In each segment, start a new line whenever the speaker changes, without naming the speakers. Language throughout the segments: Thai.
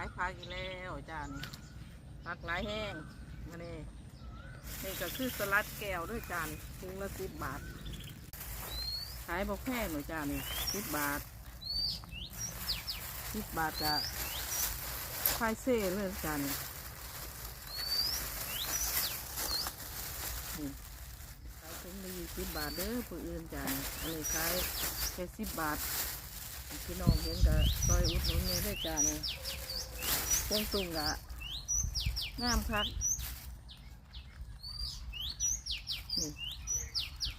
ายผักอีกแล้วจ้านี่ผักหลายแห้งมาเนี่นี่ก็คือสลัดแก้วด้วยจานถุงละสิบบาท ขายบอกแพงหน่อยจ้านี่สิบบาทสิบบาทจะควายเซ่เลยจานนี่นี่ขายถุงละยี่สิบบาทเด้อผู้อื่นจ้านี่อันนี้ขายแค่สิบบาทพี่น้องเห็นก็ซอยอุดหนุนเนี่ยได้จ้าเนี่ย วงตุงกะงามคักนี่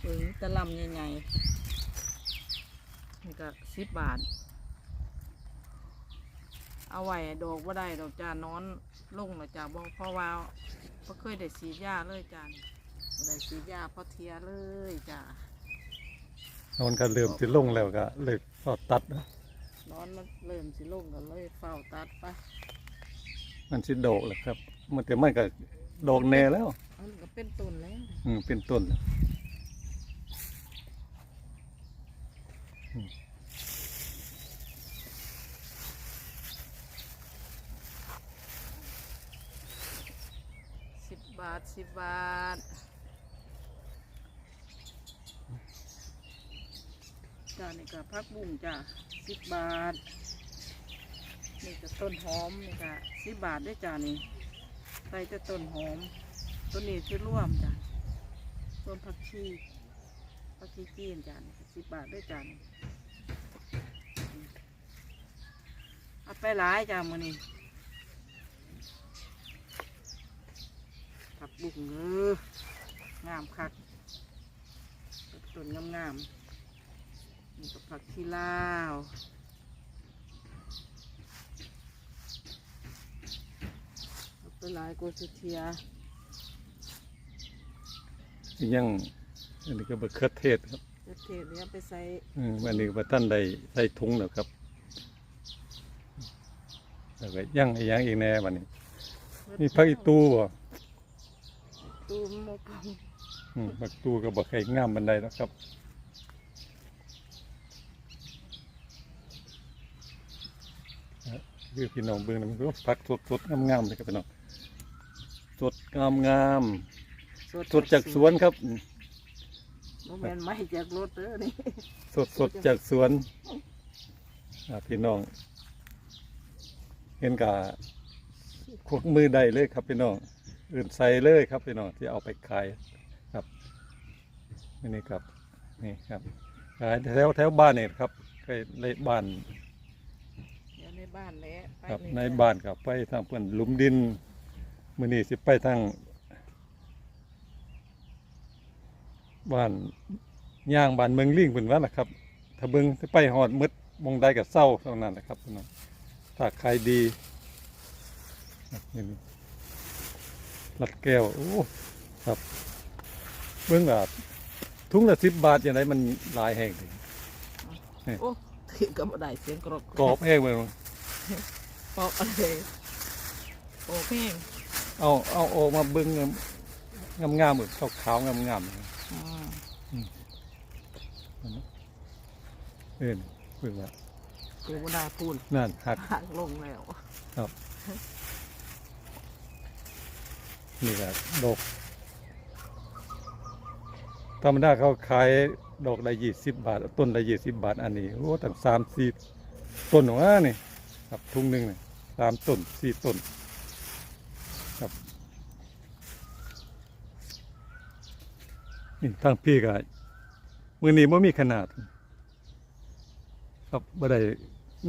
ถึงตะลำใหญ่ๆนี่ก็สิบบาท เอาไว้ดอกว่าได้ดอกจ้านอนลงหรอจ้าบอกเพราะว่าเพราะเคยได้สีดยาเลยจ้านี่บ่ได้สีดยาเพราะเทียเลยจ้า
มันก็เริ่มสิลงแล้วก็เลยพอตัดนะ
นอนมันเริ่มสิลงกันเลยเฝ้าตัดไป
มันสิโดกแล้วครับ มันแต่มันก็โดกแน่แล้ว
อันนก็เป็นต้นแล้ว
อืมเป็นต้นแล้ว
สิบบาทสิบบาทจ้านี่ก็พักบุ้งจ้าสิบบาท นี่ก็ต้นหอมนี่ก็สิบบาทได้จ้านี่ใส่แต่ต้นหอม ต้นนี้คือร่วมจ้าต้นผักชีผักชีจีนจ้านี่สิบบาทได้จ้านี่เอาไปหลายจ้ามือนี้ผักบุ้งเอองามคักต้นงามงามๆนี่ก็ผักชีลาวเอาไป หลายโกสุเทีย
อีกอยังอันนี้ก็บะเขือเทศครับ
จะเทศเนี้ยไปใส่
อืมอันนี้ก็บ่ท่านได้ใส่ถุงแล้วครับแล้วก็ย่างอีกอย่างอีกแน่บัดนี้มีผักอีตูบ่
ตูมหมก
อืมผักตูก็บ่ใครงามบันไดแล้วครับอะคือพี่น้องเบิ่งนำก็ผักสดๆงามๆเลยครับพี่น้อง สดงามๆสดจากสวนครับ
โมเมนไม่จากรถเด้อนี่
สดสดจากสวนอ่าพี่น้อง เห็นกะขวกมือได้เลยครับพี่น้องอื่นใส่เลยครับพี่น้องที่เอาไปขายครับนี่ครับนี่ครับขายแถวแถวบ้านนี่ครับใกล้ในบ้าน
เดี๋ยวในบ้านแหละไป
ครับ
นี่
ใน
จ้ะ
บ้านครับไปทางเพื่อนหลุมดิน มือนี้สิไปทางบ้านย่างบ้านเมืองลิงเป็นว่านะครับ ถ้าเบิงสิไปหอดมืดมองได้กับเศร้าเท่านั้นนะครับพี่น้องถ้าใครดีนี่ลัดแก้วโอ้ครับเบื้องแบบทุงละสิบบาทอย่างไรมันหลายแห่งเลย
โอ้ถึงกับบ่ได้เสียงกรอบ
กรอบแห้งเลย
ปอกอะไรโอ้เพ่ง
เอาเอาออกมาเบิ้งงามงามๆเหมือนขาวขาวๆงามงาม
อืม
ๆเอ็นเพิ่งว่า
เดี๋ยวบ่ได้พูน
นั่นหัก
หักลงแล้ว
นี่แหละดอกธรรมดาเขาขายดอกละยี่สิบบาท ต้นละยี่สิบบาท อันนี้โอ้ตั้งสามสี่ต้นหรอวะนี่ครับทุ่งหนึ่งนี่สามต้นสี่ต้น ครับ นี่ทางพี่ก็มือนี้ไม่มีขนาด ครับบ่ได้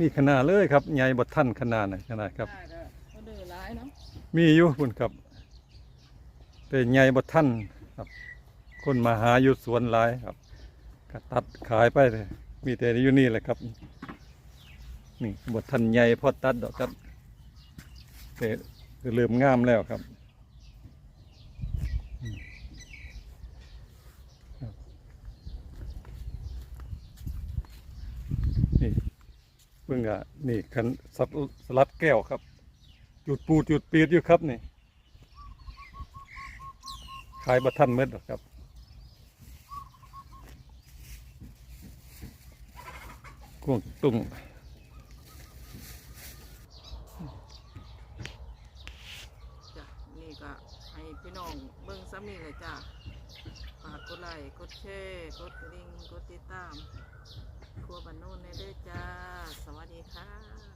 มีขนาดเลยครับใหญ่บ่ทันขนาดนะขนาดครับ
ได้เด้อบ่ดื้อร้ายเนาะ
มีอยู่คุณครับแต่ใหญ่บ่ทันครับ คนมาหาอยู่สวนหลายครับก็ตัดขายไปเลยมีแต่อยู่นี่แหละครับ นี่บ่ทันใหญ่พอตัดดอกครับแต่เริ่มงามแล้วครับอืมครับนี่เพิ่งอะนี่คันสับสลัดแก้วครับ จุดปูดจุดปีดอยู่ครับนี่ขายบะทันเม็ดหรอกครับกวางตุ้ง
ก็ให้พี่น้องเบิ่งซ้ำนี่เลยจ้าฝากกดไลค์กดแชร์กดกระดิ่งกดติดตาม ครัวบ้านโน่นเด้จ้า สวัสดีค่ะ